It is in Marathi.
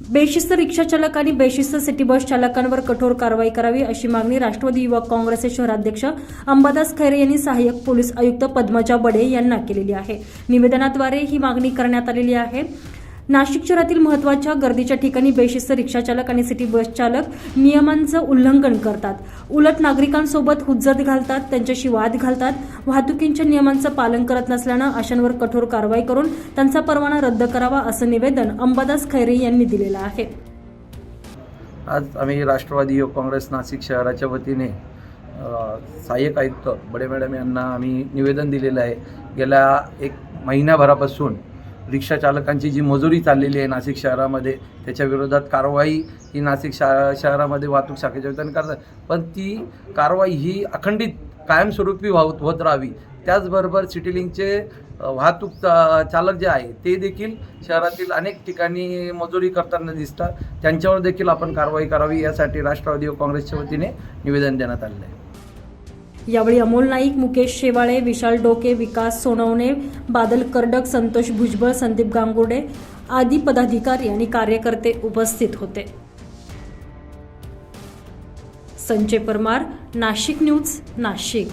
बेशिस्त रिक्षा चालक आणि बेशिस्त सिटी बस चालकांवर कठोर कारवाई करावी अशी मागणी राष्ट्रवादी युवक काँग्रेसचे शहराध्यक्ष अंबादास खैरे यांनी सहाय्यक पोलीस आयुक्त पद्मजा बडे यांना केलेली आहे. निवेदनाद्वारे ही मागणी करण्यात आलेली आहे. नाशिक शहरातील महत्त्वाच्या गर्दीच्या ठिकाणी बेशिस्त रिक्षा चालक आणि सिटी बस चालक नियमांचं उल्लंघन करतात. उलट नागरिकांसोबत हुज्जत घालतात त्यांच्याशी वाद घालतात. वाहतुकींच्या नियमांचं पालन करत नसल्यानं अशांवर कठोर कारवाई करून त्यांचा परवाना रद्द करावा असं निवेदन अंबादास खैरे यांनी दिलेलं आहे. आज आम्ही राष्ट्रवादी युवक काँग्रेस नाशिक शहराच्या वतीने सहाय्यक आयुक्त बडे मॅडम यांना आम्ही निवेदन दिलेलं आहे. गेल्या एक महिन्याभरापासून रिक्षा चालकांची जी मजुरी चाललेली आहे नाशिक शहरामध्ये त्याच्या विरोधात कारवाई ही नाशिक शा शहरामध्ये वाहतूक शाखेच्या वतीने करतात. पण ती कारवाई ही अखंडित कायमस्वरूपी होत होत राहावी. त्याचबरोबर सिटीलिंगचे वाहतूक चा- चालक जे आहे ते देखील शहरातील अनेक ठिकाणी मजुरी करताना दिसतात. त्यांच्यावर देखील आपण कारवाई करावी यासाठी राष्ट्रवादी व काँग्रेसच्या वतीने निवेदन देण्यात आलेलं आहे. यावेळी अमोल नाईक मुकेश शेवाळे विशाल डोके विकास सोनवणे बादल कर्डक संतोष भुजबळ संदीप गांगुर्डे आदी पदाधिकारी आणि कार्यकर्ते उपस्थित होते. संजय परमार नाशिक न्यूज नाशिक.